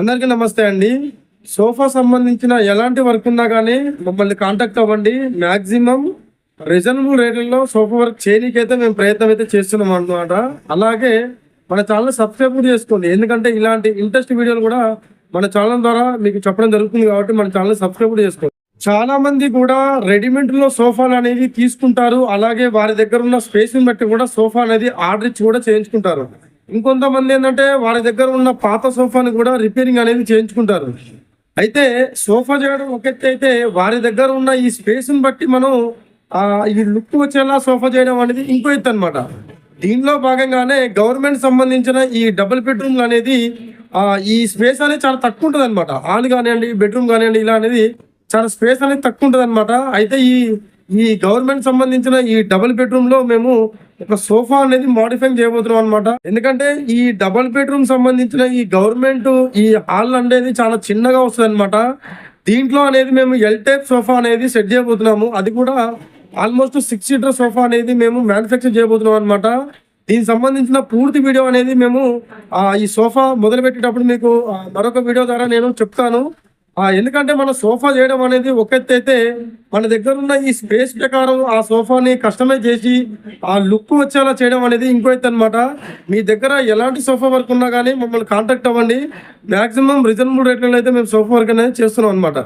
అందరికీ నమస్తే అండి. సోఫా సంబంధించిన ఎలాంటి వర్క్ ఉన్నా కానీ మమ్మల్ని కాంటాక్ట్ అవ్వండి. మ్యాక్సిమం రీజనబుల్ రేట్లలో సోఫా వర్క్ చేయడానికైతే మేము ప్రయత్నం అయితే చేస్తున్నాం అన్నమాట. అలాగే మన ఛానల్ సబ్స్క్రైబ్ చేసుకోండి. ఎందుకంటే ఇలాంటి ఇంట్రెస్ట్ వీడియోలు కూడా మన ఛానల్ ద్వారా మీకు చెప్పడం జరుగుతుంది కాబట్టి మన ఛానల్ సబ్స్క్రైబ్ చేసుకోండి. చాలా మంది కూడా రెడీమేడ్లో సోఫాలు అనేది తీసుకుంటారు. అలాగే వారి దగ్గర ఉన్న స్పేస్ బట్టి కూడా సోఫా అనేది ఆర్డర్ ఇచ్చి కూడా చేయించుకుంటారు. ఇంకొంతమంది ఏంటంటే వారి దగ్గర ఉన్న పాత సోఫాని కూడా రిపేరింగ్ అనేది చేయించుకుంటారు. అయితే సోఫా చేయడం ఒక ఎత్తు అయితే వారి దగ్గర ఉన్న ఈ స్పేస్ని బట్టి మనం ఈ లుక్ వచ్చేలా సోఫా చేయడం అనేది ఇంకో ఎత్తు అనమాట దీనిలో భాగంగానే గవర్నమెంట్ సంబంధించిన ఈ డబుల్ బెడ్రూమ్ అనేది ఈ స్పేస్ అనేది చాలా తక్కువ ఉంటుంది అనమాట హాల్ కానివ్వండి బెడ్రూమ్ కానివ్వండి ఇలా అనేది చాలా స్పేస్ అనేది తక్కువ ఉంటుంది అనమాట అయితే ఈ ఈ గవర్నమెంట్ సంబంధించిన ఈ డబుల్ బెడ్రూమ్లో మేము ఒక సోఫా అనేది మోడిఫై చేయబోతున్నాం అనమాట ఎందుకంటే ఈ డబుల్ బెడ్రూమ్ సంబంధించిన ఈ గవర్నమెంట్ ఈ హాల్ అనేది చాలా చిన్నగా వస్తుంది అనమాట దీంట్లో అనేది మేము ఎల్ టైప్ సోఫా అనేది సెట్ చేయబోతున్నాము. అది కూడా ఆల్మోస్ట్ సిక్స్ సీటర్ సోఫా అనేది మేము మ్యానుఫ్యాక్చర్ చేయబోతున్నాం అనమాట దీనికి సంబంధించిన పూర్తి వీడియో అనేది మేము ఈ సోఫా మొదలుపెట్టేటప్పుడు మీకు మరొక వీడియో ద్వారా నేను చెప్తాను. ఎందుకంటే మన సోఫా చేయడం అనేది ఒక అయితే మన దగ్గర ఉన్న ఈ స్పేస్ ప్రకారం ఆ సోఫాని కస్టమైజ్ చేసి ఆ లుక్ వచ్చేలా చేయడం అనేది ఇంకో ఎత్తు అనమాట మీ దగ్గర ఎలాంటి సోఫా వర్క్ ఉన్నా కానీ మమ్మల్ని కాంటాక్ట్ అవ్వండి. మాక్సిమం రీజనబుల్ రేట్లలో అయితే మేము సోఫా వర్క్ అనేది చేస్తున్నాం అనమాట